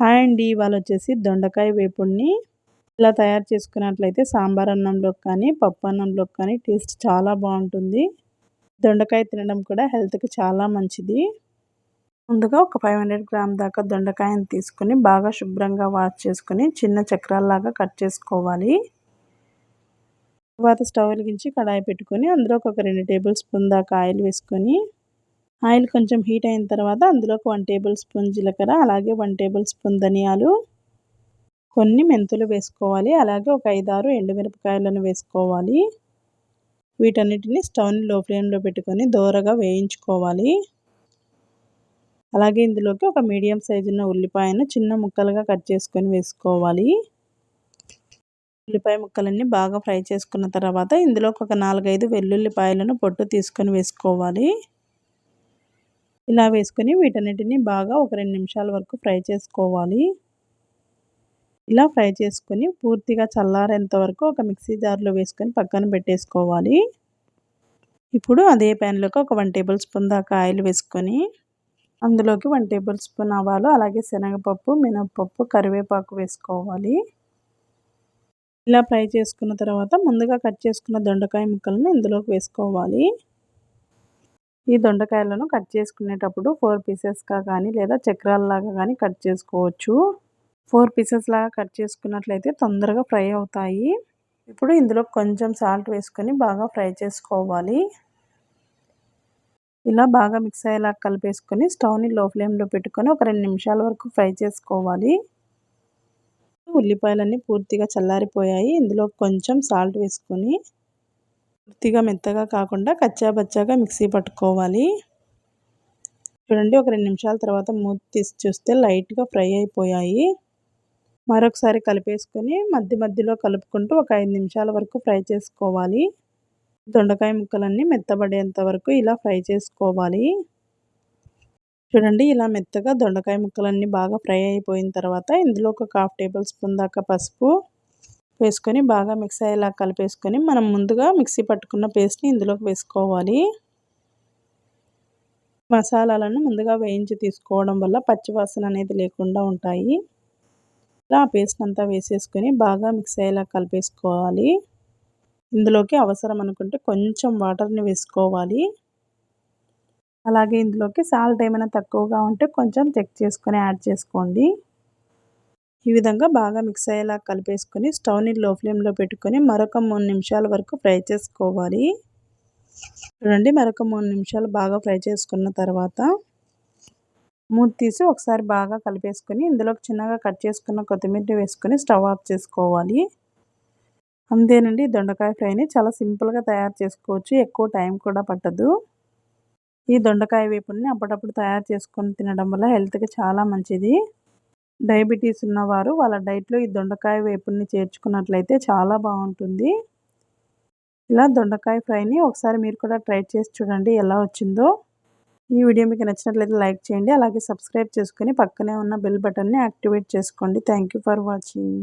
Hi అండి. ఇవాళ వచ్చేసి దొండకాయ వేపుడిని ఇలా తయారు చేసుకున్నట్లయితే సాంబార్ అన్నంలోకి కానీ పప్పు అన్నంలోకి కానీ టేస్ట్ చాలా బాగుంటుంది. దొండకాయ తినడం కూడా హెల్త్కి చాలా మంచిది. ముందుగా ఒక ఫైవ్ హండ్రెడ్ గ్రామ్ దాకా దొండకాయని తీసుకుని బాగా శుభ్రంగా వాష్ చేసుకుని చిన్న చక్రాల్లాగా కట్ చేసుకోవాలి. తర్వాత స్టవ్ వెలిగించి కడాయి పెట్టుకొని అందులో ఒక రెండు టేబుల్ స్పూన్ దాకా ఆయిల్ వేసుకొని ఆయిల్ కొంచెం హీట్ అయిన తర్వాత అందులోకి వన్ టేబుల్ స్పూన్ జీలకర్ర అలాగే వన్ టేబుల్ స్పూన్ ధనియాలు కొన్ని మెంతులు వేసుకోవాలి. అలాగే ఒక ఐదారు ఎండుమిరపకాయలను వేసుకోవాలి. వీటన్నిటిని స్టవ్ని లో ఫ్లేమ్లో పెట్టుకొని దోరగా వేయించుకోవాలి. అలాగే ఇందులోకి ఒక మీడియం సైజున్న ఉల్లిపాయను చిన్న ముక్కలుగా కట్ చేసుకొని వేసుకోవాలి. ఉల్లిపాయ ముక్కలన్నీ బాగా ఫ్రై చేసుకున్న తర్వాత ఇందులోకి ఒక నాలుగైదు వెల్లుల్లిపాయలను పొట్టు తీసుకొని వేసుకోవాలి. ఇలా వేసుకొని వీటన్నిటిని బాగా ఒక రెండు నిమిషాల వరకు ఫ్రై చేసుకోవాలి. ఇలా ఫ్రై చేసుకొని పూర్తిగా చల్లారేంత వరకు ఒక మిక్సీ జార్లో వేసుకొని పక్కన పెట్టేసుకోవాలి. ఇప్పుడు అదే ప్యాన్లోకి ఒక వన్ టేబుల్ స్పూన్ దాకా ఆయిల్ వేసుకొని అందులోకి వన్ టేబుల్ స్పూన్ ఆవాలు అలాగే శనగపప్పు మినపప్పు కరివేపాకు వేసుకోవాలి. ఇలా ఫ్రై చేసుకున్న తర్వాత ముందుగా కట్ చేసుకున్న దొండకాయ ముక్కలను ఇందులోకి వేసుకోవాలి. ఈ దొండకాయలను కట్ చేసుకునేటప్పుడు ఫోర్ పీసెస్గా కానీ లేదా చక్రాలలాగా కానీ కట్ చేసుకోవచ్చు. ఫోర్ పీసెస్ లాగా కట్ చేసుకున్నట్లయితే తొందరగా ఫ్రై అవుతాయి. ఇప్పుడు ఇందులో కొంచెం సాల్ట్ వేసుకొని బాగా ఫ్రై చేసుకోవాలి. ఇలా బాగా మిక్స్ అయ్యేలా కలిపేసుకొని స్టవ్ని లో ఫ్లేమ్లో పెట్టుకొని ఒక రెండు నిమిషాల వరకు ఫ్రై చేసుకోవాలి. ఉల్లిపాయలన్నీ పూర్తిగా చల్లారిపోయాయి. ఇందులో కొంచెం సాల్ట్ వేసుకొని పూర్తిగా మెత్తగా కాకుండా కచ్చాబచ్చాగా మిక్సీ పట్టుకోవాలి. చూడండి ఒక రెండు నిమిషాల తర్వాత మూత తీసి చూస్తే లైట్గా ఫ్రై అయిపోయాయి. మరొకసారి కలిపేసుకొని మధ్య మధ్యలో కలుపుకుంటూ ఒక ఐదు నిమిషాల వరకు ఫ్రై చేసుకోవాలి. దొండకాయ ముక్కలన్నీ మెత్తబడేంత వరకు ఇలా ఫ్రై చేసుకోవాలి. చూడండి ఇలా మెత్తగా దొండకాయ ముక్కలన్నీ బాగా ఫ్రై అయిపోయిన తర్వాత ఇందులో ఒక హాఫ్ టేబుల్ స్పూన్ దాకా పసుపు వేసుకొని బాగా మిక్స్ అయ్యేలా కలిపేసుకొని మనం ముందుగా మిక్సీ పట్టుకున్న పేస్ట్ని ఇందులోకి వేసుకోవాలి. మసాలాలను ముందుగా వేయించి తీసుకోవడం వల్ల పచ్చివాసన అనేది లేకుండా ఉంటాయి. ఇలా పేస్ట్ అంతా వేసేసుకొని బాగా మిక్స్ అయ్యేలా కలిపేసుకోవాలి. ఇందులోకి అవసరం అనుకుంటే కొంచెం వాటర్ని వేసుకోవాలి. అలాగే ఇందులోకి సాల్ట్ ఏమైనా తక్కువగా ఉంటే కొంచెం చెక్ చేసుకొని యాడ్ చేసుకోండి. ఈ విధంగా బాగా మిక్స్ అయ్యేలా కలిపేసుకొని స్టవ్ని లో ఫ్లేమ్లో పెట్టుకొని మరొక మూడు నిమిషాల వరకు ఫ్రై చేసుకోవాలి. చూడండి మరొక మూడు నిమిషాలు బాగా ఫ్రై చేసుకున్న తర్వాత మూత తీసి ఒకసారి బాగా కలిపేసుకొని ఇందులోకి చిన్నగా కట్ చేసుకున్న కొత్తిమీర వేసుకొని స్టవ్ ఆఫ్ చేసుకోవాలి. అంతేనండి దొండకాయ ఫ్రైని చాలా సింపుల్గా తయారు చేసుకోవచ్చు ఎక్కువ టైం కూడా పట్టదు. ఈ దొండకాయ వేపుని అప్పుడప్పుడు తయారు చేసుకొని తినడం వల్ల హెల్త్కి చాలా మంచిది. డయాబెటీస్ ఉన్నవారు వాళ్ళ డైట్లో ఈ దొండకాయ వేపుని చేర్చుకున్నట్లయితే చాలా బాగుంటుంది. ఇలా దొండకాయ ఫ్రైని ఒకసారి మీరు కూడా ట్రై చేసి చూడండి ఎలా వచ్చిందో. ఈ వీడియో మీకు నచ్చినట్లయితే లైక్ చేయండి అలాగే సబ్స్క్రైబ్ చేసుకుని పక్కనే ఉన్న బెల్ బటన్ని యాక్టివేట్ చేసుకోండి. Thank for watching.